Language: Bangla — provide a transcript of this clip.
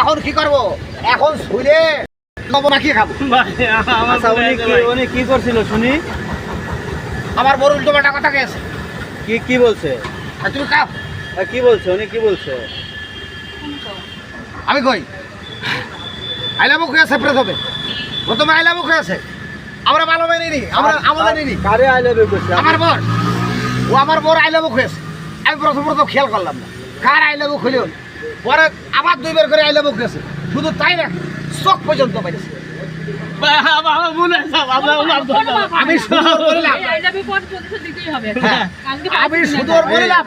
এখন কি করব? এখন আচ্ছা, কি করছিল শুনি? আমার বড় উল্টো কথা গেছে কি কি বলছে? তুমি কি বলছে? উনি কি বলছে? আমি কই? আইলা হয়ে আছে প্রেস হবে প্রথমে আইলা হয়ে আছে। আমরা ভালো মেনে আমরা আমরা নিনি। কারে আইলা মুখে আমার বর। ও আমার বর আইলা মুখে আছে। আমি প্রথম প্রথম খেয়াল করলাম না। কার আই লেবু খুলিও পরে আবার দুইবার করে আই লেবু গেছে শুধু তাই না চোখ পর্যন্ত পাইছে আমি শুধু বললাম হ্যাঁ, আমি শুধু বললাম